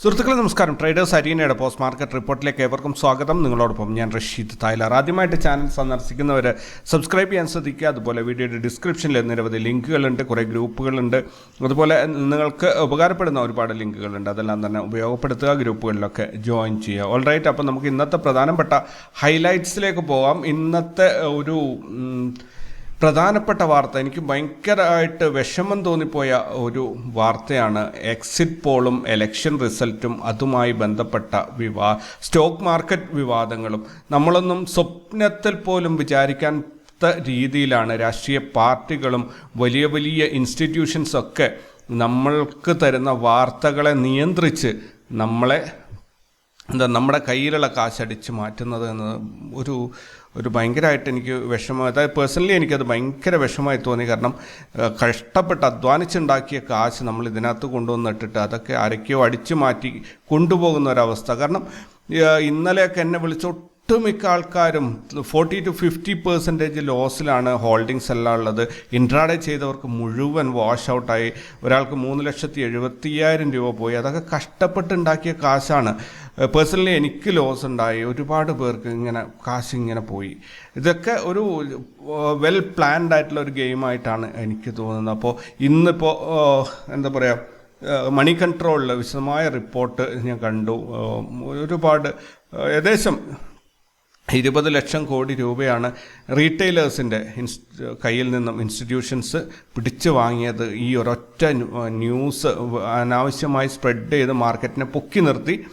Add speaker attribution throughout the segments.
Speaker 1: സുഹൃത്തുക്കളെ നമസ്കാരം. Traders അരീനയുടെ post market റിപ്പോർട്ടിലേക്ക് ഏവർക്കും സ്വാഗതം. നിങ്ങളോടൊപ്പം ഞാൻ റഷീദ് തായ്ലർ. ആദ്യമായിട്ട് ചാനൽ സന്ദർശിക്കുന്നവർ സബ്സ്ക്രൈബ് ചെയ്യാൻ ശ്രദ്ധിക്കുക. അതുപോലെ വീഡിയോയുടെ ഡിസ്ക്രിപ്ഷനിൽ നിരവധി ലിങ്കുകളുണ്ട്. കുറേ ഗ്രൂപ്പുകളുണ്ട്. അതുപോലെ നിങ്ങൾക്ക് ഉപകാരപ്പെടുന്ന ഒരുപാട് ലിങ്കുകളുണ്ട്. അതെല്ലാം തന്നെ ഉപയോഗപ്പെടുത്തുക ഗ്രൂപ്പുകളിലൊക്കെ ജോയിൻ ചെയ്യുക. ഓൾ റൈറ്റ് അപ്പോൾ നമുക്ക് ഇന്നത്തെ പ്രധാനപ്പെട്ട ഹൈലൈറ്റ്സിലേക്ക് പോകാം ഇന്നത്തെ ഒരു പ്രധാനപ്പെട്ട വാർത്ത. എനിക്ക് ഭയങ്കരമായിട്ട് വിഷമം തോന്നിപ്പോയ ഒരു വാർത്തയാണ് എക്സിറ്റ് പോളും എലക്ഷൻ റിസൾട്ടും അതുമായി ബന്ധപ്പെട്ട വിവാ സ്റ്റോക്ക് മാർക്കറ്റ് വിവാദങ്ങളും. നമ്മളൊന്നും സ്വപ്നത്തിൽ പോലും വിചാരിക്കാൻ രീതിയിലാണ് രാഷ്ട്രീയ പാർട്ടികളും വലിയ വലിയ ഇൻസ്റ്റിറ്റ്യൂഷൻസ് ഒക്കെ നമ്മൾക്ക് തരുന്ന വാർത്തകളെ നിയന്ത്രിച്ച് നമ്മളെ എന്താ നമ്മുടെ കയ്യിലുള്ള കാശടിച്ച് മാറ്റുന്നത് എന്നത് ഒരു ഒരു ഭയങ്കരമായിട്ട് എനിക്ക് വിഷമം. അതായത് പേഴ്സണലി എനിക്കത് ഭയങ്കര വിഷമമായി തോന്നി. കാരണം കഷ്ടപ്പെട്ട് അധ്വാനിച്ചുണ്ടാക്കിയ കാശ് നമ്മൾ ഇതിനകത്ത് കൊണ്ടുവന്നിട്ടിട്ട് അതൊക്കെ ആരൊക്കെയോ അടിച്ചു മാറ്റി കൊണ്ടുപോകുന്ന ഒരവസ്ഥ. കാരണം ഇന്നലെയൊക്കെ എന്നെ വിളിച്ച് ഒട്ടുമിക്ക ആൾക്കാരും ഫോർട്ടി ടു ഫിഫ്റ്റി പെർസെന്റേജ് ലോസിലാണ് ഹോൾഡിങ്സ് എല്ലാം ഉള്ളത്. ഇൻട്രാഡേ ചെയ്തവർക്ക് മുഴുവൻ വാഷ് ഔട്ടായി ഒരാൾക്ക് മൂന്ന് ലക്ഷത്തി എഴുപത്തിയായിരം രൂപ പോയി. അതൊക്കെ കഷ്ടപ്പെട്ടുണ്ടാക്കിയ കാശാണ്. പേഴ്സണലി എനിക്ക് ലോസ് ഉണ്ടായി. ഒരുപാട് പേർക്ക് ഇങ്ങനെ കാശ് ഇങ്ങനെ പോയി. ഇതൊക്കെ ഒരു വെൽ പ്ലാൻഡ് ആയിട്ടുള്ള ഒരു ഗെയിമായിട്ടാണ് എനിക്ക് തോന്നുന്നത്. അപ്പോൾ ഇന്നിപ്പോൾ എന്താ പറയുക മണി കൺട്രോളിൽ വിശദമായ റിപ്പോർട്ട് ഞാൻ കണ്ടു. ഒരുപാട് ഏകദേശം ഇരുപത് ലക്ഷം കോടി രൂപയാണ് റീറ്റെയിലേഴ്സിന്റെ കയ്യിൽ നിന്നും ഇൻസ്റ്റിറ്റ്യൂഷൻസ് പിടിച്ചു വാങ്ങിയത്. ഈ ഒരൊറ്റ ന്യൂസ് അനാവശ്യമായി സ്പ്രെഡ് ചെയ്ത് മാർക്കറ്റിനെ പൊക്കി നിർത്തി.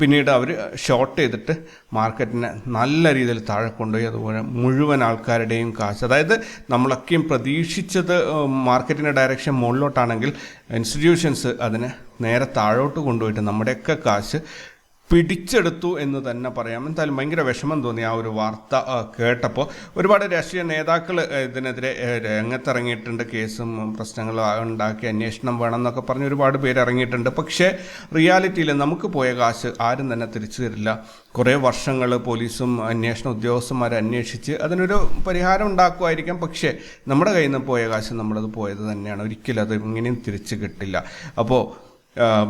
Speaker 1: പിന്നീട് അവർ ഷോർട്ട് ചെയ്തിട്ട് മാർക്കറ്റിനെ നല്ല രീതിയിൽ താഴെ കൊണ്ടുപോയി. അതുപോലെ മുഴുവൻ ആൾക്കാരുടെയും കാശ്. അതായത് നമ്മളൊക്കെയും പ്രതീക്ഷിച്ചത് മാർക്കറ്റിന്റെ ഡയറക്ഷൻ മുകളിലോട്ടാണെങ്കിൽ ഇൻസ്റ്റിറ്റ്യൂഷൻസ് അതിനെ നേരെ താഴോട്ട് കൊണ്ടുപോയിട്ട് നമ്മുടെയൊക്കെ കാശ് പിടിച്ചെടുത്തു എന്ന് തന്നെ പറയാം. എന്തായാലും ഭയങ്കര വിഷമം തോന്നി ആ ഒരു വാർത്ത കേട്ടപ്പോൾ. ഒരുപാട് രാഷ്ട്രീയ നേതാക്കൾ ഇതിനെതിരെ രംഗത്തിറങ്ങിയിട്ടുണ്ട്. കേസും പ്രശ്നങ്ങളും ഉണ്ടാക്കി അന്വേഷണം വേണം എന്നൊക്കെ പറഞ്ഞ് ഒരുപാട് പേര് ഇറങ്ങിയിട്ടുണ്ട്. പക്ഷേ റിയാലിറ്റിയിൽ നമുക്ക് പോയ കാശ് ആരും തന്നെ തിരിച്ചു തരില്ല. കുറേ വർഷങ്ങൾ പോലീസും അന്വേഷണ ഉദ്യോഗസ്ഥന്മാരെ അന്വേഷിച്ച് അതിനൊരു പരിഹാരം ഉണ്ടാക്കുമായിരിക്കാം. പക്ഷേ നമ്മുടെ കയ്യിൽ നിന്ന് പോയ കാശ് നമ്മളത് പോയത് തന്നെയാണ്. ഒരിക്കലും അത് ഇങ്ങനെയും തിരിച്ചു കിട്ടില്ല. അപ്പോൾ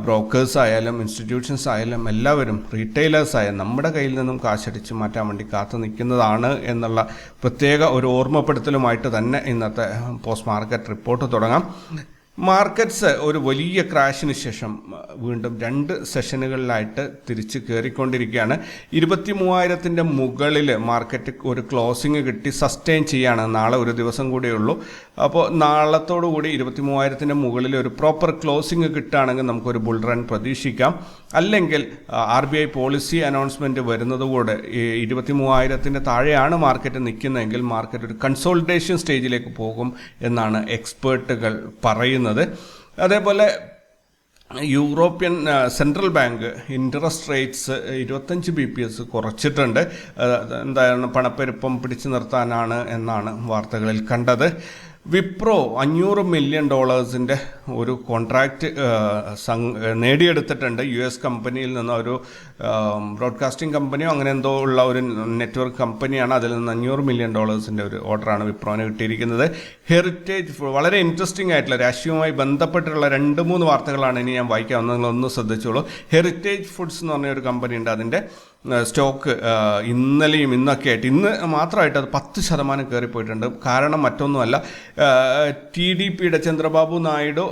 Speaker 1: ബ്രോക്കേഴ്സ് ആയാലും ഇൻസ്റ്റിറ്റ്യൂഷൻസ് ആയാലും എല്ലാവരും റീറ്റെയിലേഴ്സ് ആയാലും നമ്മുടെ കയ്യിൽ നിന്നും കാശടിച്ച് മാറ്റാൻ വേണ്ടി കാത്തു നിൽക്കുന്നതാണ് എന്നുള്ള പ്രത്യേക ഒരു ഓർമ്മപ്പെടുത്തലുമായിട്ട് തന്നെ ഇന്നത്തെ പോസ്റ്റ് മാർക്കറ്റ് റിപ്പോർട്ട് തുടങ്ങാം. മാർക്കറ്റ്സ് ഒരു വലിയ ക്രാഷിന് ശേഷം വീണ്ടും രണ്ട് സെഷനുകളിലായിട്ട് തിരിച്ച് കയറിക്കൊണ്ടിരിക്കുകയാണ് ഇരുപത്തി മൂവായിരത്തിന്റെ മുകളിൽ മാർക്കറ്റ് ഒരു ക്ലോസിങ് കിട്ടി സസ്റ്റെയിൻ ചെയ്യാണ് നാളെ ഒരു ദിവസം കൂടിയേ ഉള്ളൂ. അപ്പോൾ നാളത്തോടു കൂടി ഇരുപത്തി മൂവായിരത്തിന്റെ മുകളിൽ ഒരു പ്രോപ്പർ ക്ലോസിങ് കിട്ടുകയാണെങ്കിൽ നമുക്കൊരു ബുൾ റൺ പ്രതീക്ഷിക്കാം. അല്ലെങ്കിൽ R B I policy announcement വരുന്നതുകൂടെ ഇരുപത്തി മൂവായിരത്തിന്റെ താഴെയാണ് മാർക്കറ്റ് നിൽക്കുന്നതെങ്കിൽ മാർക്കറ്റ് ഒരു കൺസോൾട്ടേഷൻ സ്റ്റേജിലേക്ക് പോകും എന്നാണ് എക്സ്പേർട്ടുകൾ പറയുന്നത്. അതേപോലെ European central bank interest rates ഇരുപത്തഞ്ച് ബി പി എസ് കുറച്ചിട്ടുണ്ട് എന്തായാലും പണപ്പെരുപ്പം പിടിച്ചു നിർത്താനാണ് എന്നാണ് വാർത്തകളിൽ കണ്ടത്. വിപ്രോ അഞ്ഞൂറ് മില്യൺ ഡോളേഴ്സിന്റെ ഒരു കോൺട്രാക്റ്റ് നേടിയെടുത്തിട്ടുണ്ട്. യു എസ് കമ്പനിയിൽ നിന്ന് ഒരു ബ്രോഡ്കാസ്റ്റിംഗ് കമ്പനിയോ അങ്ങനെ എന്തോ ഉള്ള ഒരു നെറ്റ്വർക്ക് കമ്പനിയാണ് അതിൽ നിന്ന് അഞ്ഞൂറ് മില്യൺ ഡോളേഴ്സിന്റെ ഒരു ഓർഡറാണ് വിപ്രോന് കിട്ടിയിരിക്കുന്നത്. ഹെറിറ്റേജ് വളരെ ഇൻട്രസ്റ്റിംഗ് ആയിട്ടുള്ള രാഷ്ട്രീയവുമായി ബന്ധപ്പെട്ടിട്ടുള്ള രണ്ട് മൂന്ന് വാർത്തകളാണ് ഇനി ഞാൻ വായിക്കാവുന്നത് നിങ്ങളൊന്ന് ശ്രദ്ധിച്ചോളൂ. ഹെറിറ്റേജ് ഫുഡ്സ് എന്ന് പറഞ്ഞ ഒരു കമ്പനി ഉണ്ട്. അതിന്റെ സ്റ്റോക്ക് ഇന്നലെയും ഇന്നൊക്കെ ആയിട്ട് ഇന്ന് മാത്രമായിട്ട് അത് പത്ത് ശതമാനം കയറിപ്പോയിട്ടുണ്ട്. കാരണം മറ്റൊന്നുമല്ല ടി ഡി പിയുടെ ചന്ദ്രബാബു നായിഡു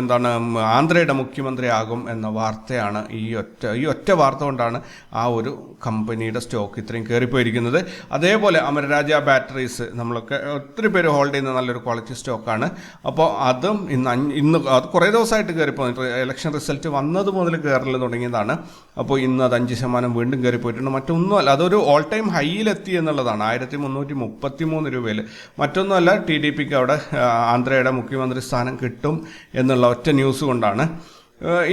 Speaker 1: എന്താണ് ആന്ധ്രയുടെ മുഖ്യമന്ത്രിയാകും എന്ന വാർത്തയാണ് ഈ ഒറ്റ ഒറ്റ വാർത്ത കൊണ്ടാണ് ആ ഒരു കമ്പനിയുടെ സ്റ്റോക്ക് ഇത്രയും കയറിപ്പോയിരിക്കുന്നത് അതേപോലെ അമരരാജ ബാറ്ററീസ് നമ്മളൊക്കെ ഒത്തിരി പേര് ഹോൾഡ് ചെയ്യുന്ന നല്ലൊരു ക്വാളിറ്റി സ്റ്റോക്കാണ്. അപ്പോൾ അതും ഇന്ന് ഇന്ന് അത് കുറേ ദിവസമായിട്ട് കയറിപ്പോയി ഇലക്ഷൻ റിസൾട്ട് വന്നത് മുതൽ കയറൽ തുടങ്ങിയതാണ്. അപ്പോൾ ഇന്ന് അത് അഞ്ച് ശതമാനം വീണ്ടും കയറിപ്പോയിട്ടുണ്ട് മറ്റൊന്നുമല്ല അതൊരു ഓൾ ടൈം ഹൈയിലെത്തി എന്നുള്ളതാണ്. ആയിരത്തി മുന്നൂറ്റി മുപ്പത്തി മൂന്ന് രൂപയിൽ. മറ്റൊന്നുമല്ല ടി ഡി പിക്ക് അവിടെ ആന്ധ്രയുടെ മുഖ്യമന്ത്രി സ്ഥാനം കിട്ടും എന്നുള്ള ഒറ്റ ന്യൂസ് കൊണ്ടാണ്.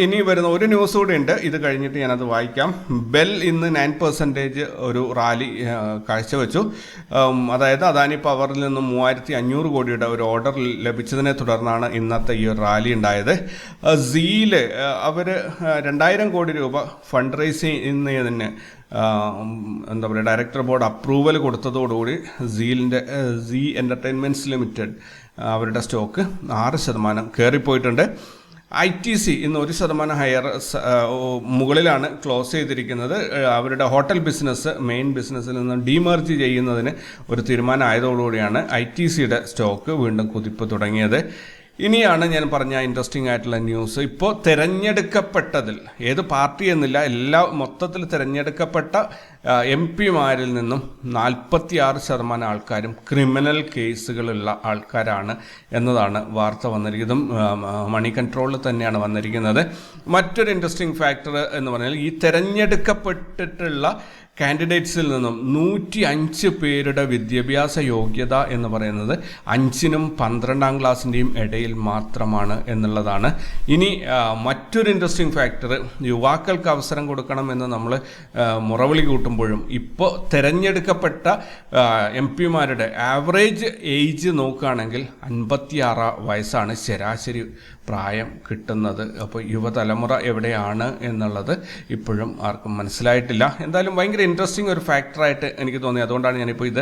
Speaker 1: ഇനി വരുന്ന ഒരു ന്യൂസ് കൂടി ഉണ്ട്. ഇത് കഴിഞ്ഞിട്ട് ഞാനത് വായിക്കാം. ബെൽ ഇന്ന് നയൻ പെർസെന്റേജ് ഒരു റാലി കാഴ്ചവെച്ചു. അതായത് അദാനി പവറിൽ നിന്നും മൂവായിരത്തി അഞ്ഞൂറ് കോടിയുടെ ഒരു ഓർഡർ ലഭിച്ചതിനെ തുടർന്നാണ് ഇന്നത്തെ ഈ റാലി ഉണ്ടായത്. സീൽ അവർ രണ്ടായിരം കോടി രൂപ ഫണ്ട് റൈസ് ചെയ്യുന്നതിന് എന്താ പറയുക ഡയറക്ടർ ബോർഡ് അപ്രൂവൽ കൊടുത്തതോടുകൂടി സീലിന്റെ സീ എന്റർടൈൻമെന്റ്സ് ലിമിറ്റഡ് അവരുടെ സ്റ്റോക്ക് ആറ് ശതമാനം കയറിപ്പോയിട്ടുണ്ട് ഐ ടി സി ഇന്ന് ഒരു ശതമാനം ഹയർ മുകളിലാണ് ക്ലോസ് ചെയ്തിരിക്കുന്നത്. അവരുടെ ഹോട്ടൽ ബിസിനസ് മെയിൻ ബിസിനസ്സിൽ നിന്ന് ഡീമർജ് ചെയ്യുന്നതിന് ഒരു തീരുമാനമായതോടുകൂടിയാണ് ഐ ടി സിയുടെ സ്റ്റോക്ക് വീണ്ടും കുതിപ്പ് തുടങ്ങിയത്. ഇനിയാണ് ഞാൻ പറഞ്ഞ ഇൻട്രസ്റ്റിംഗ് ആയിട്ടുള്ള ന്യൂസ് ഇപ്പോൾ തിരഞ്ഞെടുക്കപ്പെട്ടതിൽ ഏത് പാർട്ടി എന്നില്ല എല്ലാ മൊത്തത്തിൽ തിരഞ്ഞെടുക്കപ്പെട്ട എം പിമാരിൽ നിന്നും നാൽപ്പത്തിയാറ് ശതമാനം ആൾക്കാരും ക്രിമിനൽ കേസുകളുള്ള ആൾക്കാരാണ് എന്നതാണ് വാർത്ത വന്നിരിക്കുന്നതും. മണി കൺട്രോളിൽ തന്നെയാണ് വന്നിരിക്കുന്നത്. മറ്റൊരു ഇൻട്രസ്റ്റിംഗ് ഫാക്ടർ എന്ന് പറഞ്ഞാൽ ഈ തിരഞ്ഞെടുക്കപ്പെട്ടിട്ടുള്ള കാൻഡിഡേറ്റ്സിൽ നിന്നും നൂറ്റി അഞ്ച് പേരുടെ വിദ്യാഭ്യാസ യോഗ്യത എന്ന് പറയുന്നത് അഞ്ചിനും പന്ത്രണ്ടാം ക്ലാസ്സിന്റെയും ഇടയിൽ മാത്രമാണ് എന്നുള്ളതാണ്. ഇനി മറ്റൊരു ഇൻട്രസ്റ്റിംഗ് ഫാക്ടർ യുവാക്കൾക്ക് അവസരം കൊടുക്കണം എന്ന് നമ്മൾ മുറവിളി കൂട്ടുമ്പോഴും ഇപ്പോൾ തിരഞ്ഞെടുക്കപ്പെട്ട എം പിമാരുടെ ആവറേജ് ഏജ് നോക്കുകയാണെങ്കിൽ അൻപത്തിയാറ് വയസ്സാണ് ശരാശരി പ്രായം കിട്ടുന്നത്. അപ്പോൾ യുവതലമുറ എവിടെയാണ് എന്നുള്ളത് ഇപ്പോഴും ആർക്കും മനസ്സിലായിട്ടില്ല. എന്തായാലും ഭയങ്കര ഇൻട്രസ്റ്റിംഗ് ഒരു ഫാക്ടറായിട്ട് എനിക്ക് തോന്നി. അതുകൊണ്ടാണ് ഞാനിപ്പോൾ ഇത്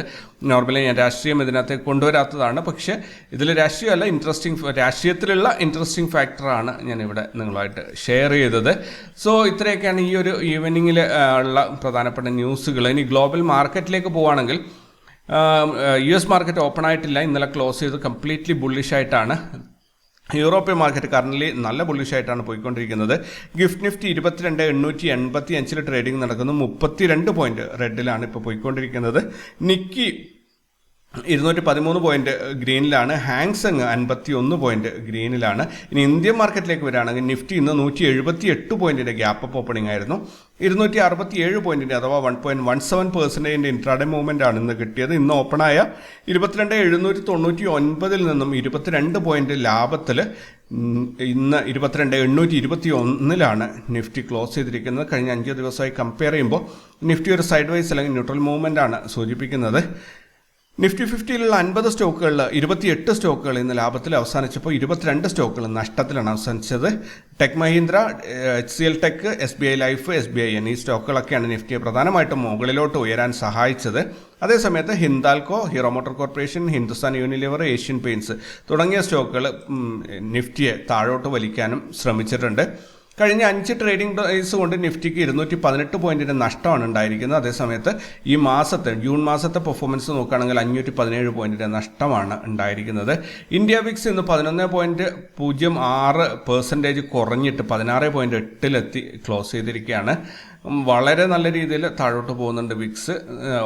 Speaker 1: നോർമലി ഞാൻ രാഷ്ട്രീയം ഇതിനകത്ത് കൊണ്ടുവരാത്തതാണ്. പക്ഷേ ഇതിൽ രാഷ്ട്രീയമല്ല ഇൻട്രസ്റ്റിംഗ് രാഷ്ട്രീയത്തിലുള്ള ഇൻട്രസ്റ്റിംഗ് ഫാക്ടറാണ് ഞാനിവിടെ നിങ്ങളുമായിട്ട് ഷെയർ ചെയ്തത്. സോ ഇത്രയൊക്കെയാണ് ഈ ഒരു ഈവനിങ്ങിൽ ഉള്ള പ്രധാനപ്പെട്ട ന്യൂസുകൾ ഇനി ഗ്ലോബൽ മാർക്കറ്റിലേക്ക് പോവുകയാണെങ്കിൽ യു എസ് മാർക്കറ്റ് ഓപ്പൺ ആയിട്ടില്ല. ഇന്നലെ ക്ലോസ് ചെയ്ത് കംപ്ലീറ്റ്ലി ബുള്ളിഷ് ആയിട്ടാണ് യൂറോപ്യൻ മാർക്കറ്റ് കറന്റ് നല്ല ബുള്ളിഷ് ആയിട്ടാണ് പോയിക്കൊണ്ടിരിക്കുന്നത്. ഗിഫ്റ്റ് നിഫ്റ്റി ഇരുപത്തിരണ്ട് എണ്ണൂറ്റി എൺപത്തി അഞ്ചിൽ ട്രേഡിംഗ് നടക്കുന്നു. മുപ്പത്തിരണ്ട് പോയിന്റ് റെഡിലാണ് ഇപ്പോൾ പോയിക്കൊണ്ടിരിക്കുന്നത്. നിക്കി ഇരുന്നൂറ്റി പതിമൂന്ന് പോയിന്റ് ഗ്രീനിലാണ്. ഹാങ്സങ് അൻപത്തി ഒന്ന് പോയിന്റ് ഗ്രീനിലാണ്. ഇനി ഇന്ത്യൻ മാർക്കറ്റിലേക്ക് വരികയാണെങ്കിൽ നിഫ്റ്റി ഇന്ന് നൂറ്റി എഴുപത്തി എട്ട് പോയിന്റിന്റെ ഗ്യാപ്പ് അപ്പ് ഓപ്പണിംഗ് ആയിരുന്നു. ഇരുന്നൂറ്റി അറുപത്തി ഏഴ് പോയിന്റിന്റെ അഥവാ വൺ പോയിന്റ് വൺ സെവൻ പെർസെന്റേജിന്റെ ഇൻട്രാഡേ മൂവ്മെന്റ് ആണ് ഇന്ന് കിട്ടിയത്. ഇന്ന് ഓപ്പണായ ഇരുപത്തിരണ്ട് എഴുന്നൂറ്റി തൊണ്ണൂറ്റി ഒൻപതിൽ നിന്നും ഇരുപത്തിരണ്ട് പോയിന്റ് ലാഭത്തിൽ ഇന്ന് ഇരുപത്തിരണ്ട് എണ്ണൂറ്റി ഇരുപത്തി ഒന്നിലാണ് നിഫ്റ്റി ക്ലോസ് ചെയ്തിരിക്കുന്നത്. കഴിഞ്ഞ അഞ്ച് ദിവസമായി കമ്പയർ ചെയ്യുമ്പോൾ നിഫ്റ്റി ഒരു സൈഡ് വൈസ് അല്ലെങ്കിൽ ന്യൂട്രൽ മൂവ്മെന്റ് ആണ് സൂചിപ്പിക്കുന്നത്. നിഫ്റ്റി ഫിഫ്റ്റിയിലുള്ള അൻപത് സ്റ്റോക്കുകളിൽ ഇരുപത്തിയെട്ട് സ്റ്റോക്കുകൾ ഇന്ന് ലാഭത്തിൽ അവസാനിച്ചപ്പോൾ ഇരുപത്തിരണ്ട് സ്റ്റോക്കുകൾ നഷ്ടത്തിലാണ് അവസാനിച്ചത്. Tech Mahindra H C L tech S B I life S B I N ഈ സ്റ്റോക്കുകളൊക്കെയാണ് നിഫ്റ്റിയെ പ്രധാനമായിട്ടും മുകളിലോട്ട് ഉയരാൻ സഹായിച്ചത്. അതേസമയത്ത് Hindalco Hero Motor Corporation Hindustan Unilever Asian Paints തുടങ്ങിയ സ്റ്റോക്കുകൾ നിഫ്റ്റിയെ താഴോട്ട് വലിക്കാനും ശ്രമിച്ചിട്ടുണ്ട്. കഴിഞ്ഞ അഞ്ച് ട്രേഡിംഗ് ഡേയ്സ് കൊണ്ട് നിഫ്റ്റിക്ക് ഇരുന്നൂറ്റി പതിനെട്ട് പോയിന്റിന്റെ നഷ്ടമാണ് ഉണ്ടായിരിക്കുന്നത്. അതേസമയത്ത് ഈ മാസത്തെ ജൂൺ മാസത്തെ പെർഫോമൻസ് നോക്കുകയാണെങ്കിൽ അഞ്ഞൂറ്റി പതിനേഴ് പോയിന്റിന്റെ നഷ്ടമാണ് ഉണ്ടായിരിക്കുന്നത്. ഇന്ത്യ വിക്സ് ഇന്ന് പതിനൊന്ന് പോയിന്റ് പൂജ്യം ആറ് പെർസെന്റേജ് കുറഞ്ഞിട്ട് പതിനാറ് പോയിന്റ് എട്ടിലെത്തി ക്ലോസ് ചെയ്തിരിക്കുകയാണ്. വളരെ നല്ല രീതിയിൽ താഴോട്ട് പോകുന്നുണ്ട് വിക്സ്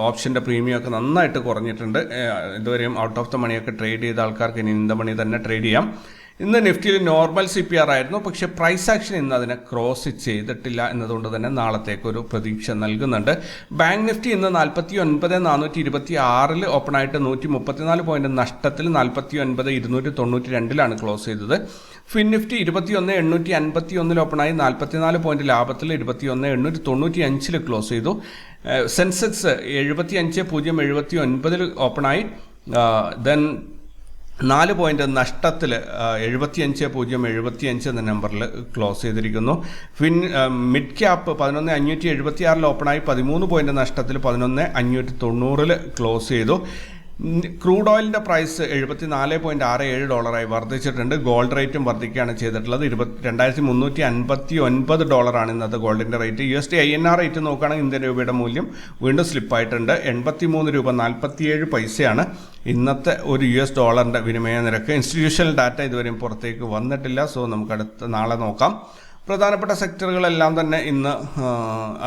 Speaker 1: ഓപ്ഷന്റെ പ്രീമിയം ഒക്കെ നന്നായിട്ട് കുറഞ്ഞിട്ടുണ്ട്. ഇതുവരെയും ഔട്ട് ഓഫ് ദ മണിയൊക്കെ ട്രേഡ് ചെയ്ത ആൾക്കാർക്ക് ഇനി ദ മണി തന്നെ ട്രേഡ് ചെയ്യാം. ഇന്ന് നിഫ്റ്റിയിൽ നോർമൽ സി പി ആർ ആയിരുന്നു. പക്ഷെ പ്രൈസ് ആക്ഷൻ ഇന്ന് അതിനെ ക്രോസ് ചെയ്തിട്ടില്ല എന്നതുകൊണ്ട് തന്നെ നാളത്തേക്ക് ഒരു പ്രതീക്ഷ നൽകുന്നുണ്ട്. ബാങ്ക് നിഫ്റ്റി ഇന്ന് നാൽപ്പത്തി ഒൻപത് നാനൂറ്റി ഇരുപത്തി ആറിൽ ഓപ്പൺ ആയിട്ട് നൂറ്റി മുപ്പത്തിനാല് പോയിന്റ് നഷ്ടത്തിൽ നാൽപ്പത്തി ഒൻപത് ഇരുന്നൂറ്റി തൊണ്ണൂറ്റി രണ്ടിലാണ് ക്ലോസ് ചെയ്തത്. ഫിൻ നിഫ്റ്റി ഇരുപത്തിയൊന്ന് എണ്ണൂറ്റി അൻപത്തി ഒന്നിൽ ഓപ്പണായി നാൽപ്പത്തിനാല് പോയിന്റ് ലാഭത്തിൽ ഇരുപത്തിയൊന്ന് എണ്ണൂറ്റി തൊണ്ണൂറ്റി അഞ്ചിൽ ക്ലോസ് ചെയ്തു. സെൻസെക്സ് എഴുപത്തി അഞ്ച് പൂജ്യം എഴുപത്തി ഒൻപതിൽ ഓപ്പണായി ദെൻ നാല് പോയിന്റ് നഷ്ടത്തിൽ എഴുപത്തിയഞ്ച് പൂജ്യം എഴുപത്തിയഞ്ച് എന്ന നമ്പറിൽ ക്ലോസ് ചെയ്തിരിക്കുന്നു. ഫിൻ മിഡ് ക്യാപ്പ് പതിനൊന്ന് അഞ്ഞൂറ്റി എഴുപത്തി ആറിൽ ഓപ്പണായി പതിമൂന്ന് പോയിന്റ് നഷ്ടത്തിൽ പതിനൊന്ന് അഞ്ഞൂറ്റി തൊണ്ണൂറിൽ ക്ലോസ് ചെയ്തു. ക്രൂഡ് ഓയിലിന്റെ പ്രൈസ് എഴുപത്തി നാല് പോയിന്റ് ആറ് ഏഴ് ഡോളറായി വർദ്ധിച്ചിട്ടുണ്ട്. ഗോൾഡ് റേറ്റും വർദ്ധിക്കുകയാണ് ചെയ്തിട്ടുള്ളത്. ഇരുപത്തി രണ്ടായിരത്തി മുന്നൂറ്റി അൻപത്തി ഒൻപത് ഡോളറാണ് ഇന്നത്തെ ഗോൾഡിന്റെ rate. U S D I N R rate നോക്കുകയാണെങ്കിൽ ഇന്ത്യൻ രൂപയുടെ മൂല്യം വീണ്ടും സ്ലിപ്പായിട്ടുണ്ട്. എൺപത്തി മൂന്ന് രൂപ നാൽപ്പത്തിയേഴ് പൈസയാണ് ഇന്നത്തെ ഒരു യു എസ് ഡോളറിന്റെ വിനിമയ നിരക്ക്. ഇൻസ്റ്റിറ്റ്യൂഷണൽ ഡാറ്റ ഇതുവരെയും പുറത്തേക്ക് വന്നിട്ടില്ല. സോ നമുക്ക് അടുത്ത നാളെ നോക്കാം. പ്രധാനപ്പെട്ട സെക്ടറുകളെല്ലാം തന്നെ ഇന്ന്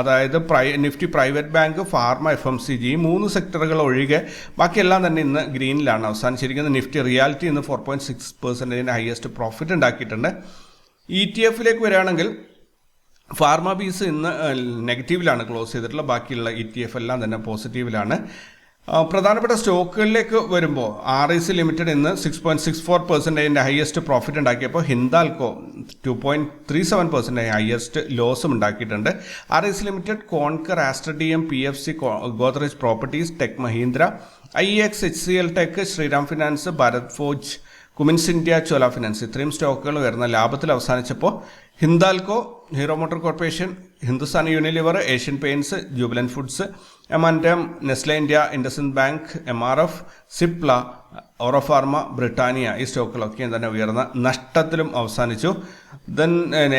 Speaker 1: അതായത് പ്രൈ Nifty private bank pharma F M C G മൂന്ന് സെക്ടറുകൾ ഒഴികെ ബാക്കിയെല്ലാം തന്നെ ഇന്ന് ഗ്രീനിലാണ് അവസാനിച്ചിരിക്കുന്നത്. നിഫ്റ്റി റിയാലിറ്റി ഇന്ന് ഫോർ പോയിന്റ് സിക്സ് പെർസെന്റേജിന്റെ ഹയസ്റ്റ് പ്രോഫിറ്റ് ഉണ്ടാക്കിയിട്ടുണ്ട്. ഇ ടി എഫിലേക്ക് വരികയാണെങ്കിൽ ഫാർമ ബീസ് ഇന്ന് നെഗറ്റീവിലാണ് ക്ലോസ് ചെയ്തിട്ടുള്ളത് ബാക്കിയുള്ള ഇ ടി എഫ് എല്ലാം തന്നെ പോസിറ്റീവിലാണ് പ്രധാനപ്പെട്ട സ്റ്റോക്കുകളിലേക്ക് വരുമ്പോൾ ആർ ഐ സി ലിമിറ്റഡ് ഇന്ന് സിക്സ് പോയിന്റ് സിക്സ് ഫോർ പെർസെന്റേജിന്റെ highest profit ഉണ്ടാക്കിയപ്പോൾ Hindalco two point three seven percentage highest ലോസും ഉണ്ടാക്കിയിട്ടുണ്ട്. R I C limited Concor ആസ്ട്രഡിയം M P F C Godrej properties Tech Mahindra I X H C L tech Shriram finance Bharat forge Cummins India Chola finance. ഇത്രയും സ്റ്റോക്കുകൾ ഉയർന്ന ലാഭത്തിൽ അവസാനിച്ചപ്പോൾ Hindalco Hero Motor Corporation Hindustan Unilever Asian Paints Jubilant Foods M and M Nestle India IndusInd bank M R F Cipla Auropharma Britannia ഈ സ്റ്റോക്കുകളൊക്കെയും തന്നെ ഉയർന്ന നഷ്ടത്തിലും അവസാനിച്ചു. Then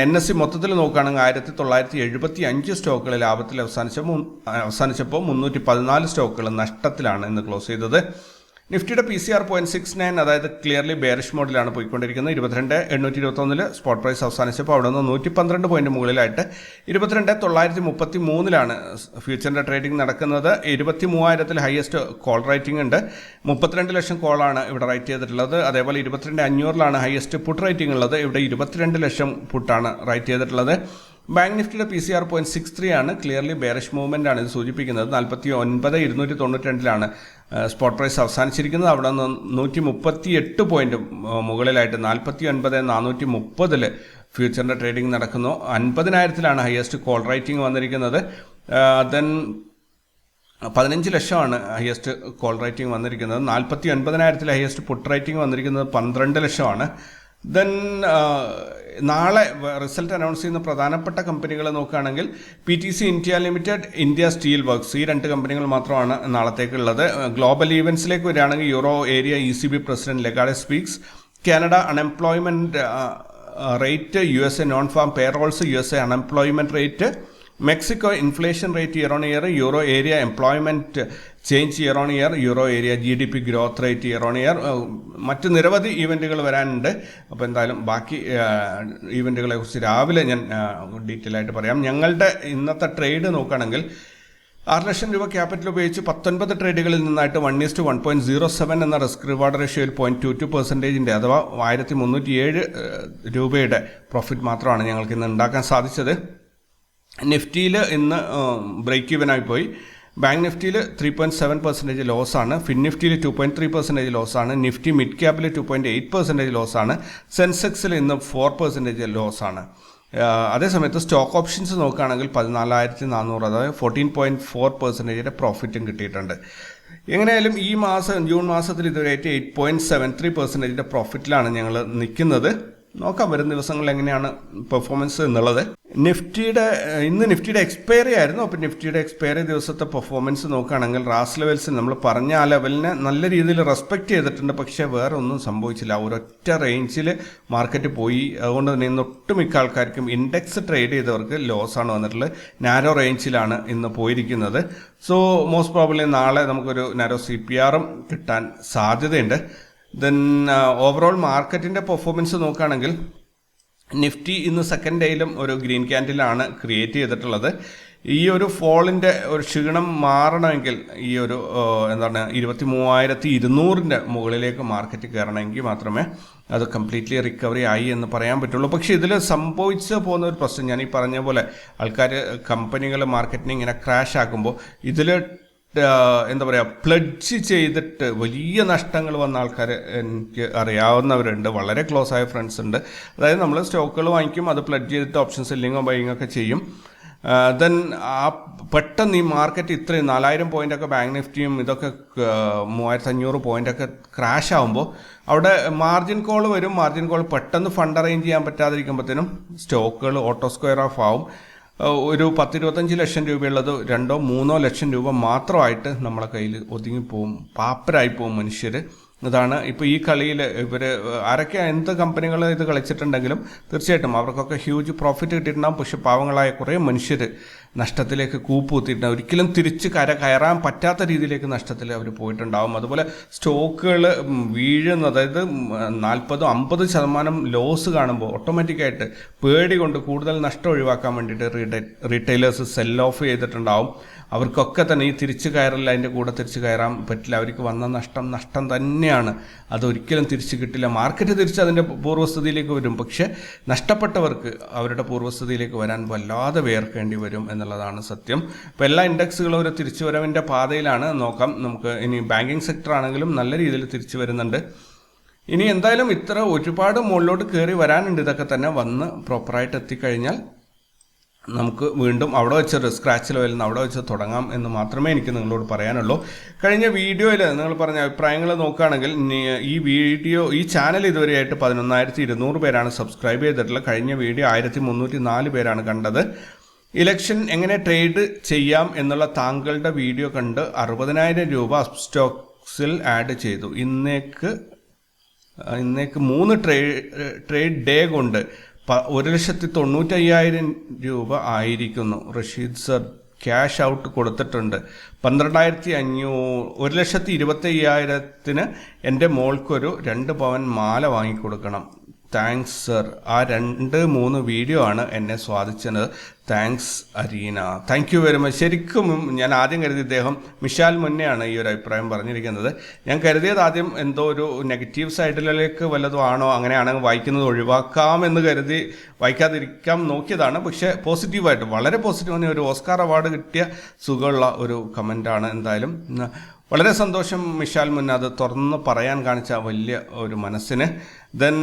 Speaker 1: N S C മൊത്തത്തിൽ നോക്കുകയാണെങ്കിൽ ആയിരത്തി തൊള്ളായിരത്തി എഴുപത്തി അഞ്ച് സ്റ്റോക്കുകൾ ലാഭത്തിൽ അവസാനിച്ച അവസാനിച്ചപ്പോൾ മുന്നൂറ്റി പതിനാല് സ്റ്റോക്കുകൾ നഷ്ടത്തിലാണ് ഇന്ന് ക്ലോസ് ചെയ്തത്. നിഫ്റ്റിയുടെ P C R point six nine അതായത് ക്ലിയർലി ബെയറിഷ് മോഡിലാണ് പോയിക്കൊണ്ടിരിക്കുന്നത്. ഇരുപത്തിരണ്ട് എണ്ണൂറ്റി ഇരുപത്തൊന്നിൽ സ്പോട്ട് പ്രൈസ് അവസാനിച്ചപ്പോൾ അവിടെ നിന്ന് നൂറ്റി പന്ത്രണ്ട് പോയിന്റ് മുകളിലായിട്ട് ഇരുപത്തിരണ്ട് തൊള്ളായിരത്തി മുപ്പത്തി മൂന്നിലാണ് ഫ്യൂച്ചറിന്റെ ട്രേഡിംഗ് നടക്കുന്നത്. ഇരുപത്തി മൂവായിരത്തിൽ ഹയസ്റ്റ് കോൾ റൈറ്റിംഗ് ഉണ്ട്. മുപ്പത്തിരണ്ട് ലക്ഷം കോളാണ് ഇവിടെ റൈറ്റ് ചെയ്തിട്ടുള്ളത്. അതേപോലെ ഇരുപത്തിരണ്ട് അഞ്ഞൂറിലാണ് ഹയസ്റ്റ് പുട്ട് റൈറ്റിംഗ് ഉള്ളത്. ഇവിടെ ഇരുപത്തിരണ്ട് ലക്ഷം പുട്ടാണ് റൈറ്റ് ചെയ്തിട്ടുള്ളത്. ബാങ്ക് നിഫ്റ്റിയുടെ P C R point six three ആണ്. ക്ലിയർലി ബെയറിഷ് മൂവ്മെന്റ് ആണ് ഇത് സൂചിപ്പിക്കുന്നത്. നാൽപ്പത്തി ഒൻപത് ഇരുന്നൂറ്റി തൊണ്ണൂറ്റി രണ്ടിലാണ് സ്പോട്ട് പ്രൈസ് അവസാനിച്ചിരിക്കുന്നത്. അവിടെ നിന്ന് നൂറ്റി മുപ്പത്തി എട്ട് പോയിന്റ് മുകളിലായിട്ട് നാൽപ്പത്തി ഒൻപത് നാനൂറ്റി മുപ്പതിൽ ഫ്യൂച്ചറിന്റെ ട്രേഡിംഗ് നടക്കുന്നു. അൻപതിനായിരത്തിലാണ് ഹയസ്റ്റ് കോൾ റൈറ്റിംഗ് വന്നിരിക്കുന്നത്. ദെൻ പതിനഞ്ച് ലക്ഷമാണ് ഹയസ്റ്റ് കോൾ റൈറ്റിംഗ് വന്നിരിക്കുന്നത്. നാൽപ്പത്തി ഒൻപതിനായിരത്തിൽ ഹയസ്റ്റ് പുട്ട് റൈറ്റിംഗ് വന്നിരിക്കുന്നത് പന്ത്രണ്ട് ലക്ഷമാണ്. ദെൻ നാളെ റിസൾട്ട് അനൗൺസ് ചെയ്യുന്ന പ്രധാനപ്പെട്ട കമ്പനികൾ നോക്കുകയാണെങ്കിൽ P T C India limited India steel works ഈ രണ്ട് കമ്പനികൾ മാത്രമാണ് നാളത്തേക്കുള്ളത്. ഗ്ലോബൽ ഈവൻസിലേക്ക് വരികയാണെങ്കിൽ euro area E C B president Lagarde speaks Canada unemployment rate U S A non farm payrolls U S A unemployment rate Mexico inflation rate year on year euro area employment change year on year euro area G D P growth rate year on year മറ്റ് നിരവധി ഈവന്റുകൾ വരാനുണ്ട്. അപ്പോൾ എന്തായാലും ബാക്കി ഈവന്റുകളെ കുറിച്ച് രാവിലെ ഞാൻ detail ആയിട്ട് പറയാം. ഞങ്ങളുടെ ഇന്നത്തെ ട്രേഡ് നോക്കുകയാണെങ്കിൽ ആറ് ലക്ഷം രൂപ ക്യാപിറ്റൽ ഉപയോഗിച്ച് പത്തൊൻപത് ട്രേഡുകളിൽ നിന്നായിട്ട് one is to one point zero seven എന്ന റിസ്ക് റിവാർഡ് റേഷ്യോയിൽ പോയിന്റ് ടു ടു പെർസെന്റേജിന്റെ അഥവാ ആയിരത്തി മുന്നൂറ്റി ഏഴ് രൂപയുടെ പ്രോഫിറ്റ് മാത്രമാണ് ഞങ്ങൾക്ക് ഇന്ന് ഉണ്ടാക്കാൻ സാധിച്ചത്. നിഫ്റ്റിയിൽ ഇന്ന് ബ്രേക്ക് ഈവനായി പോയി. ബാങ്ക് നിഫ്റ്റിയിൽ ത്രീ പോയിന്റ് സെവൻ പെർസെന്റേജ് ലോസാണ് ഫിൻ നിഫ്റ്റിയിൽ ടു പോയിന്റ് ത്രീ പെർസെന്റേജ് ലോസാണ് നിഫ്റ്റി മിഡ് ക്യാപ്പിൽ ടു പോയിന്റ് എയ്റ്റ് പെർസെന്റേജ് ലോസാണ് സെൻസെക്സിൽ ഇന്ന് ഫോർ പെർസെന്റേജ് ലോസാണ് അതേസമയത്ത് സ്റ്റോക്ക് ഓപ്ഷൻസ് നോക്കുകയാണെങ്കിൽ പതിനാലായിരത്തി നാനൂറ് അതായത് ഫോർട്ടീൻ പോയിന്റ് ഫോർ പെർസെന്റേജിന്റെ പ്രോഫിറ്റും കിട്ടിയിട്ടുണ്ട്. എങ്ങനെയായാലും ഈ മാസം ജൂൺ മാസത്തിൽ ഇതുവരെയായിട്ട് എയ്റ്റ് പോയിന്റ് സെവൻ ത്രീ പെർസെന്റേജിന്റെ പ്രോഫിറ്റിലാണ് ഞങ്ങൾ നിൽക്കുന്നത്. നോക്കാം വരും ദിവസങ്ങളിൽ എങ്ങനെയാണ് പെർഫോമൻസ് എന്നുള്ളത്. നിഫ്റ്റിയുടെ ഇന്ന് നിഫ്റ്റിയുടെ എക്സ്പയറി ആയിരുന്നു. അപ്പോൾ നിഫ്റ്റിയുടെ എക്സ്പയറി ദിവസത്തെ പെർഫോമൻസ് നോക്കുകയാണെങ്കിൽ റാസ് ലെവൽസ് നമ്മൾ പറഞ്ഞ ആ ലെവലിനെ നല്ല രീതിയിൽ റെസ്പെക്ട് ചെയ്തിട്ടുണ്ട്. പക്ഷേ വേറെ ഒന്നും സംഭവിച്ചില്ല. ഒരൊറ്റ റേഞ്ചിൽ മാർക്കറ്റ് പോയി. അതുകൊണ്ട് തന്നെ ഇന്ന് ഒട്ടുമിക്ക ആൾക്കാർക്കും ഇൻഡെക്സ് ട്രേഡ് ചെയ്തവർക്ക് ലോസ് ആണ് വന്നിട്ടുള്ളത്. നാരോ റേഞ്ചിലാണ് ഇന്ന് പോയിരിക്കുന്നത്. സോ മോസ്റ്റ് പ്രോബ്ലി നാളെ നമുക്കൊരു നാരോ സി പി ആറും കിട്ടാൻ സാധ്യതയുണ്ട്. ദെൻ ഓവറോൾ മാർക്കറ്റിന്റെ പെർഫോമൻസ് നോക്കുകയാണെങ്കിൽ നിഫ്റ്റി ഇന്ന് സെക്കൻഡ് ഡേയിലും ഒരു ഗ്രീൻ ക്യാൻഡിലാണ് ക്രിയേറ്റ് ചെയ്തിട്ടുള്ളത്. ഈ ഒരു ഫോളിന്റെ ഒരു ക്ഷീണം മാറണമെങ്കിൽ ഈ ഒരു ഏഹ്, എന്താണ് ഇരുപത്തി മൂവായിരത്തി ഇരുന്നൂറിന്റെ മുകളിലേക്ക് മാർക്കറ്റ് കയറണമെങ്കിൽ മാത്രമേ അത് കംപ്ലീറ്റ്ലി റിക്കവറി ആയി എന്ന് പറയാൻ പറ്റുള്ളൂ. പക്ഷേ ഇതിൽ സംഭവിച്ചു പോകുന്ന ഒരു പ്രശ്നം ഞാൻ ഈ പറഞ്ഞ പോലെ ആൾക്കാർ കമ്പനികൾ മാർക്കറ്റിനെ ഇങ്ങനെ ക്രാഷ് ആക്കുമ്പോൾ ഇതിൽ എന്താ പറയുക പ്ലഡ്ജ് ചെയ്തിട്ട് വലിയ നഷ്ടങ്ങൾ വന്ന ആൾക്കാരെ എനിക്ക് അറിയാവുന്നവരുണ്ട്. വളരെ ക്ലോസ് ആയ ഫ്രണ്ട്സ് ഉണ്ട്. അതായത് നമ്മൾ സ്റ്റോക്കുകൾ വാങ്ങിക്കും അത് പ്ലഡ്ജ് ചെയ്തിട്ട് ഓപ്ഷൻ സെല്ലിങ്ങോ ബൈയിങ്ങോ ഒക്കെ ചെയ്യും. ദെൻ ആ പെട്ടെന്ന് ഈ മാർക്കറ്റ് ഇത്രയും നാലായിരം പോയിന്റ് ഒക്കെ ബാങ്ക് നിഫ്റ്റിയും ഇതൊക്കെ മൂവായിരത്തി അഞ്ഞൂറ് പോയിന്റ് ഒക്കെ ക്രാഷ് ആകുമ്പോൾ അവിടെ മാർജിൻ കോൾ വരും. മാർജിൻ കോൾ പെട്ടെന്ന് ഫണ്ട് അറേഞ്ച് ചെയ്യാൻ പറ്റാതിരിക്കുമ്പോഴത്തേനും സ്റ്റോക്കുകൾ ഓട്ടോ സ്ക്വയർ ഓഫ് ആവും. ഒരു പത്തിരുപത്തഞ്ച് ലക്ഷം രൂപയുള്ളത് രണ്ടോ മൂന്നോ ലക്ഷം രൂപ മാത്രമായിട്ട് നമ്മളെ കയ്യിൽ ഒതുങ്ങിപ്പോവും പാപ്പരായി പോകും മനുഷ്യർ ഇതാണ് ഇപ്പോൾ ഈ കളിയിൽ ഇവർ ആരൊക്കെ എന്ത് കമ്പനികൾ ഇത് കളിച്ചിട്ടുണ്ടെങ്കിലും തീർച്ചയായിട്ടും അവർക്കൊക്കെ ഹ്യൂജ് പ്രോഫിറ്റ് കിട്ടിയിട്ടുണ്ടാകും പക്ഷെ പാവങ്ങളായ കുറേ മനുഷ്യർ നഷ്ടത്തിലേക്ക് കൂപ്പുകുത്തിയിട്ടുണ്ടാകും ഒരിക്കലും തിരിച്ച് കര കയറാൻ പറ്റാത്ത രീതിയിലേക്ക് നഷ്ടത്തിൽ അവർ പോയിട്ടുണ്ടാവും. അതുപോലെ സ്റ്റോക്കുകൾ വീഴുന്ന അതായത് നാൽപ്പതും അമ്പത് ശതമാനം ലോസ് കാണുമ്പോൾ ഓട്ടോമാറ്റിക്കായിട്ട് പേടി കൊണ്ട് കൂടുതൽ നഷ്ടം ഒഴിവാക്കാൻ വേണ്ടിയിട്ട് റീറ്റെ റീറ്റെയിലേഴ്സ് സെൽ ഓഫ് ചെയ്തിട്ടുണ്ടാവും. അവർക്കൊക്കെ തന്നെ ഈ തിരിച്ചു കയറില്ല അതിന്റെ കൂടെ തിരിച്ചു കയറാൻ പറ്റില്ല. അവർക്ക് വന്ന നഷ്ടം നഷ്ടം തന്നെയാണ്. അതൊരിക്കലും തിരിച്ചു കിട്ടില്ല. മാർക്കറ്റ് തിരിച്ച് അതിന്റെ പൂർവസ്ഥിതിയിലേക്ക് വരും. പക്ഷേ നഷ്ടപ്പെട്ടവർക്ക് അവരുടെ പൂർവസ്ഥിതിയിലേക്ക് വരാൻ വല്ലാതെ വേർക്കേണ്ടി വരും എന്നുള്ളതാണ് സത്യം. ഇപ്പോൾ എല്ലാ ഇൻഡെക്സുകളും ഒരു തിരിച്ചുവരവിന്റെ പാതയിലാണ്. നോക്കാം. നമുക്ക് ഇനി ബാങ്കിങ് സെക്ടർ ആണെങ്കിലും നല്ല രീതിയിൽ തിരിച്ചു വരുന്നുണ്ട്. ഇനി എന്തായാലും ഇത്ര ഒരുപാട് മുകളിലോട്ട് കയറി വരാനുണ്ട്. ഇതൊക്കെ തന്നെ വന്ന് പ്രോപ്പറായിട്ട് എത്തിക്കഴിഞ്ഞാൽ നമുക്ക് വീണ്ടും അവിടെ വെച്ച് സ്ക്രാച്ച് ലെവലിൽ നിന്ന് അവിടെ വെച്ച് തുടങ്ങാം എന്ന് മാത്രമേ എനിക്ക് നിങ്ങളോട് പറയാനുള്ളൂ. കഴിഞ്ഞ വീഡിയോയിൽ നിങ്ങൾ പറഞ്ഞ അഭിപ്രായങ്ങൾ നോക്കുകയാണെങ്കിൽ ഈ വീഡിയോ ഈ ചാനൽ ഇതുവരെയായിട്ട് പതിനൊന്നായിരത്തി ഇരുന്നൂറ് പേരാണ് സബ്സ്ക്രൈബ് ചെയ്തിട്ടുള്ളത്. കഴിഞ്ഞ വീഡിയോ ആയിരത്തി മുന്നൂറ്റി നാല് പേരാണ് കണ്ടത്. ഇലക്ഷൻ എങ്ങനെ ട്രേഡ് ചെയ്യാം എന്നുള്ള താങ്കളുടെ വീഡിയോ കണ്ട് അറുപതിനായിരം രൂപ സ്റ്റോക്സിൽ ആഡ് ചെയ്തു. ഇന്നേക്ക് ഇന്നേക്ക് മൂന്ന് ട്രേ ട്രേഡ് ഡേ കൊണ്ട് ഒരു ലക്ഷത്തി തൊണ്ണൂറ്റയ്യായിരം രൂപ ആയിരിക്കുന്നു. റഷീദ് സർ ക്യാഷ് ഔട്ട് കൊടുത്തിട്ടുണ്ട്. പന്ത്രണ്ടായിരത്തി അഞ്ഞൂ ഒരു ലക്ഷത്തി ഇരുപത്തി അയ്യായിരത്തിന് എന്റെ മോൾക്കൊരു രണ്ട് പവൻ മാല വാങ്ങിക്കൊടുക്കണം. താങ്ക്സ് സർ ആ രണ്ട് മൂന്ന് വീഡിയോ ആണ് എന്നെ സ്വാധിച്ചത്. Thanks Areena. Thank you very much ശരിക്കും ഞാൻ ആദ്യം കരുതി ഇദ്ദേഹം മിഷാൽ മുന്നെയാണ് ഈ ഒരു അഭിപ്രായം പറഞ്ഞിരിക്കുന്നത്. ഞാൻ കരുതിയത് ആദ്യം എന്തോ ഒരു നെഗറ്റീവ് സൈഡിലേക്ക് വല്ലതും ആണോ അങ്ങനെയാണെങ്കിൽ വായിക്കുന്നത് ഒഴിവാക്കാം എന്ന് കരുതി വായിക്കാതിരിക്കാം നോക്കിയതാണ്. പക്ഷേ പോസിറ്റീവായിട്ട് വളരെ പോസിറ്റീവ് ഒരു ഓസ്കാർ അവാർഡ് കിട്ടിയ സുഖമുള്ള ഒരു കമന്റാണ് എന്തായാലും വളരെ സന്തോഷം മിഷാൽ മുന്ന അത് തുറന്ന് പറയാൻ കാണിച്ച വലിയ ഒരു മനസ്സിന്. ദെൻ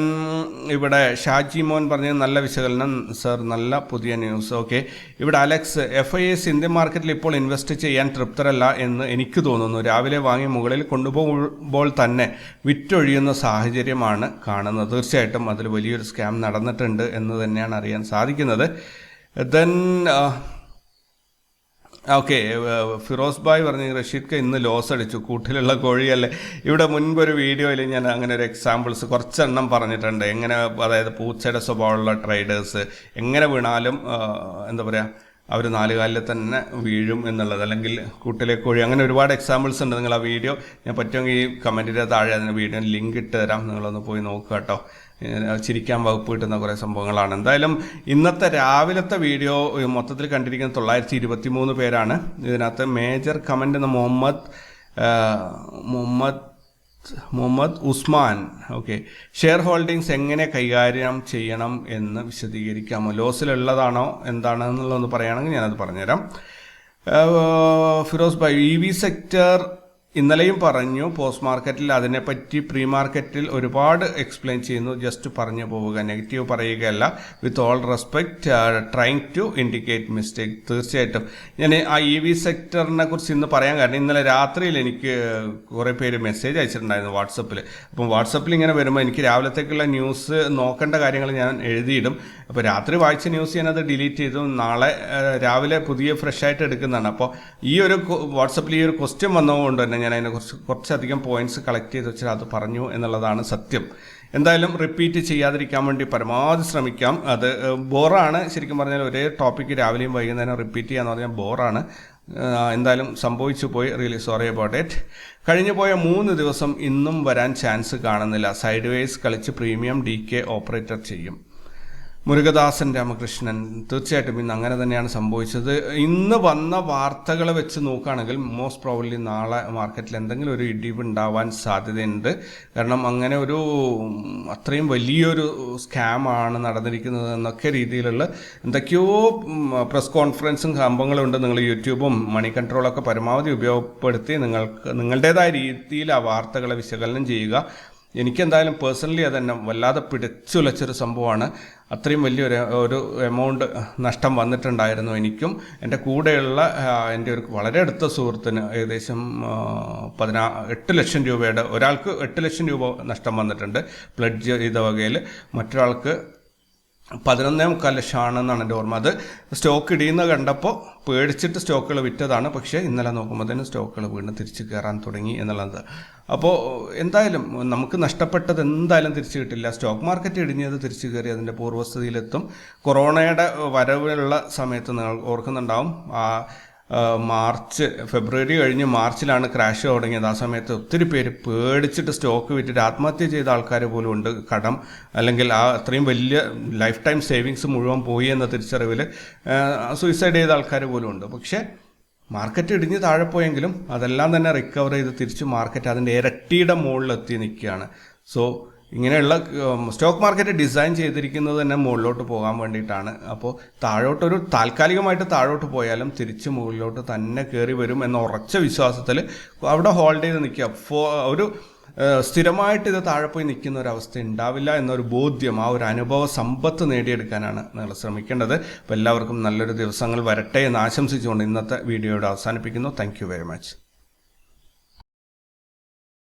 Speaker 1: ഇവിടെ ഷാജി മോൻ പറഞ്ഞ നല്ല വിശകലനം സർ നല്ല പുതിയ ന്യൂസ്. ഓക്കെ. ഇവിടെ Alex F I S Indian മാർക്കറ്റിൽ ഇപ്പോൾ ഇൻവെസ്റ്റ് ചെയ്യാൻ തൃപ്തരല്ല എന്ന് എനിക്ക് തോന്നുന്നു. രാവിലെ വാങ്ങി മുകളിൽ കൊണ്ടുപോകുമ്പോൾ തന്നെ വിറ്റൊഴിയുന്ന സാഹചര്യമാണ് കാണുന്നത്. തീർച്ചയായിട്ടും അതിൽ വലിയൊരു സ്കാം നടന്നിട്ടുണ്ട് എന്ന് തന്നെയാണ് അറിയാൻ സാധിക്കുന്നത്. ദെൻ ഓക്കെ ഫിറോസ് ഭായ് പറഞ്ഞ റഷീദ് ഇന്ന് ലോസ് അടിച്ചു കൂട്ടിലുള്ള കോഴിയല്ലേ. ഇവിടെ മുൻപൊരു വീഡിയോയിൽ ഞാൻ അങ്ങനെ ഒരു എക്സാമ്പിൾസ് കുറച്ചെണ്ണം പറഞ്ഞിട്ടുണ്ട്. എങ്ങനെ അതായത് പൂച്ചയുടെ സ്വഭാവമുള്ള ട്രേഡേഴ്സ് എങ്ങനെ വീണാലും എന്താ പറയുക അവർ നാലുകാലിൽ തന്നെ വീഴും എന്നുള്ളത്. അല്ലെങ്കിൽ കൂട്ടിലെ കോഴി അങ്ങനെ ഒരുപാട് എക്സാമ്പിൾസ് ഉണ്ട്. നിങ്ങൾ ആ വീഡിയോ ഞാൻ പറ്റുമെങ്കിൽ ഈ കമന്റിന്റെ താഴെ അതിന് വീഡിയോ ലിങ്ക് ഇട്ട് തരാം. നിങ്ങളൊന്ന് പോയി നോക്കുക കേട്ടോ. ചിരിക്കാൻ വകുപ്പ് കിട്ടുന്ന കുറേ സംഭവങ്ങളാണ്. എന്തായാലും ഇന്നത്തെ രാവിലത്തെ വീഡിയോ മൊത്തത്തിൽ കണ്ടിരിക്കുന്ന തൊള്ളായിരത്തി ഇരുപത്തി മൂന്ന് പേരാണ്. ഇതിനകത്ത് മേജർ കമന്റ് എന്ന Muhammad Muhammad Muhammad Usman okay share holdings എങ്ങനെ കൈകാര്യം ചെയ്യണം എന്ന് വിശദീകരിക്കാമോ? ലോസിലുള്ളതാണോ? എന്താണെന്നുള്ളതൊന്ന് പറയുകയാണെങ്കിൽ ഞാനത് പറഞ്ഞുതരാം. Firoz bhai E V sector ഇന്നലെയും പറഞ്ഞു പോസ്റ്റ് മാർക്കറ്റിൽ അതിനെപ്പറ്റി പ്രീ മാർക്കറ്റിൽ ഒരുപാട് എക്സ്പ്ലെയിൻ ചെയ്യുന്നു. ജസ്റ്റ് പറഞ്ഞു പോവുക നെഗറ്റീവ് പറയുകയല്ല. With all respect trying to indicate mistake തീർച്ചയായിട്ടും. ഞാൻ ആ ഇ വി സെക്ടറിനെ കുറിച്ച് ഇന്ന് പറയാൻ കാരണം ഇന്നലെ രാത്രിയിൽ എനിക്ക് കുറേ പേര് മെസ്സേജ് അയച്ചിട്ടുണ്ടായിരുന്നു വാട്സപ്പിൽ അപ്പം വാട്സപ്പിൽ ഇങ്ങനെ വരുമ്പോൾ എനിക്ക് രാവിലത്തേക്കുള്ള ന്യൂസ് നോക്കേണ്ട കാര്യങ്ങൾ ഞാൻ എഴുതിയിടും. അപ്പോൾ രാത്രി വായിച്ച ന്യൂസ് ഞാനത് ഡിലീറ്റ് ചെയ്തു. നാളെ രാവിലെ പുതിയ ഫ്രഷ് ആയിട്ട് എടുക്കുന്നതാണ്. അപ്പോൾ ഈ ഒരു വാട്സപ്പിൽ ഈ ഒരു ക്വസ്റ്റ്യൻ വന്നതുകൊണ്ട് തന്നെ ഞാൻ അതിനെ കുറച്ച് കുറച്ചധികം പോയിന്റ്സ് കളക്ട് ചെയ്ത് വെച്ചാൽ അത് പറഞ്ഞു എന്നുള്ളതാണ് സത്യം. എന്തായാലും റിപ്പീറ്റ് ചെയ്യാതിരിക്കാൻ വേണ്ടി പരമാവധി ശ്രമിക്കാം. അത് ബോറാണ് ശരിക്കും പറഞ്ഞാൽ ഒരേ ടോപ്പിക്ക് രാവിലെയും വൈകുന്നേരം റിപ്പീറ്റ് ചെയ്യാന്ന് പറഞ്ഞാൽ ബോറാണ് എന്തായാലും സംഭവിച്ചു പോയി. റിയലി സോറി അബൌട്ട് ഇറ്റ് കഴിഞ്ഞു പോയ മൂന്ന് ദിവസം ഇന്നും വരാൻ ചാൻസ് കാണുന്നില്ല. സൈഡ് വേസ് കളിച്ച് പ്രീമിയം ഡി കെ ഓപ്പറേറ്റർ ചെയ്യും. മുരുകദാസൻ രാമകൃഷ്ണൻ തീർച്ചയായിട്ടും ഇന്ന് അങ്ങനെ തന്നെയാണ് സംഭവിച്ചത്. ഇന്ന് വന്ന വാർത്തകൾ വെച്ച് നോക്കുകയാണെങ്കിൽ മോസ്റ്റ് പ്രോബ്ലി നാളെ മാർക്കറ്റിൽ എന്തെങ്കിലും ഒരു ഇടിവ് ഉണ്ടാവാൻ സാധ്യതയുണ്ട്. കാരണം അങ്ങനെ ഒരു അത്രയും വലിയൊരു സ്കാമാണ് നടന്നിരിക്കുന്നത് എന്നൊക്കെ രീതിയിലുള്ള എന്തൊക്കെയോ പ്രസ് കോൺഫറൻസും സംഭവങ്ങളും ഉണ്ട്. നിങ്ങൾ യൂട്യൂബും മണി കൺട്രോളൊക്കെ പരമാവധി ഉപയോഗപ്പെടുത്തി നിങ്ങൾക്ക് നിങ്ങളുടേതായ രീതിയിൽ ആ വാർത്തകളെ വിശകലനം ചെയ്യുക. എനിക്കെന്തായാലും പേഴ്സണലി അതെന്നെ വല്ലാതെ പിടിച്ചുലച്ചൊരു സംഭവമാണ്. അത്രയും വലിയൊരു ഒരു എമൗണ്ട് നഷ്ടം വന്നിട്ടുണ്ടായിരുന്നു എനിക്കും. എന്റെ കൂടെയുള്ള എന്റെ ഒരു വളരെ അടുത്ത സുഹൃത്തിന് ഏകദേശം പതിനാ എട്ട് ലക്ഷം രൂപയുടെ ഒരാൾക്ക് എട്ട് ലക്ഷം രൂപ നഷ്ടം വന്നിട്ടുണ്ട്. പ്ലഡ്ജ് ചെയ്ത വകയിൽ മറ്റൊരാൾക്ക് പതിനൊന്നേ മുക്കാൽ ലക്ഷമാണെന്നാണ് എന്റെ ഓർമ്മ. അത് സ്റ്റോക്ക് ഇടിയുന്ന കണ്ടപ്പോൾ പേടിച്ചിട്ട് സ്റ്റോക്കുകൾ വിറ്റതാണ്. പക്ഷേ ഇന്നലെ നോക്കുമ്പോഴത്തേനും സ്റ്റോക്കുകൾ വീണ്ടും തിരിച്ച് കയറാൻ തുടങ്ങി എന്നുള്ളത്. അപ്പോൾ എന്തായാലും നമുക്ക് നഷ്ടപ്പെട്ടത് എന്തായാലും തിരിച്ചു കിട്ടില്ല. സ്റ്റോക്ക് മാർക്കറ്റ് ഇടിഞ്ഞത് തിരിച്ചു കയറി അതിന്റെ പൂർവസ്ഥിതിയിലെത്തും. കൊറോണയുടെ വരവുള്ള സമയത്ത് നിങ്ങൾ ഓർക്കുന്നുണ്ടാവും. മാർച്ച് ഫെബ്രുവരി കഴിഞ്ഞ് മാർച്ചിലാണ് ക്രാഷ് തുടങ്ങിയത്. ആ സമയത്ത് ഒത്തിരി പേര് പേടിച്ചിട്ട് സ്റ്റോക്ക് വിറ്റിട്ട് ആത്മഹത്യ ചെയ്ത ആൾക്കാർ പോലും ഉണ്ട്. കടം അല്ലെങ്കിൽ ആ അത്രയും വലിയ ലൈഫ് ടൈം സേവിങ്സ് മുഴുവൻ പോയി എന്ന തിരിച്ചറിവിൽ സൂയിസൈഡ് ചെയ്ത ആൾക്കാർ പോലും ഉണ്ട്. പക്ഷേ മാർക്കറ്റ് ഇടിഞ്ഞ് താഴെ പോയെങ്കിലും അതെല്ലാം തന്നെ റിക്കവർ ചെയ്ത് തിരിച്ച് മാർക്കറ്റ് അതിന്റെ ഇരട്ടിയുടെ മുകളിലെത്തി നിൽക്കുകയാണ്. സോ ഇങ്ങനെയുള്ള സ്റ്റോക്ക് മാർക്കറ്റ് ഡിസൈൻ ചെയ്തിരിക്കുന്നത് തന്നെ മുകളിലോട്ട് പോകാൻ വേണ്ടിയിട്ടാണ്. അപ്പോൾ താഴോട്ടൊരു താൽക്കാലികമായിട്ട് താഴോട്ട് പോയാലും തിരിച്ച് മുകളിലോട്ട് തന്നെ കയറി വരും എന്ന ഉറച്ച വിശ്വാസത്തിൽ അവിടെ ഹോൾഡ് ചെയ്ത് നിൽക്കുക. ഫോ ഒരു സ്ഥിരമായിട്ട് ഇത് താഴെ പോയി നിൽക്കുന്ന ഒരു അവസ്ഥ ഉണ്ടാവില്ല എന്നൊരു ബോധ്യം ആ ഒരു അനുഭവ സമ്പത്ത് നേടിയെടുക്കാനാണ് നിങ്ങൾ ശ്രമിക്കേണ്ടത്. അപ്പോൾ എല്ലാവർക്കും നല്ലൊരു ദിവസങ്ങൾ വരട്ടെ എന്ന് ആശംസിച്ചുകൊണ്ട് ഇന്നത്തെ വീഡിയോയുടെ അവസാനിപ്പിക്കുന്നു. Thank very much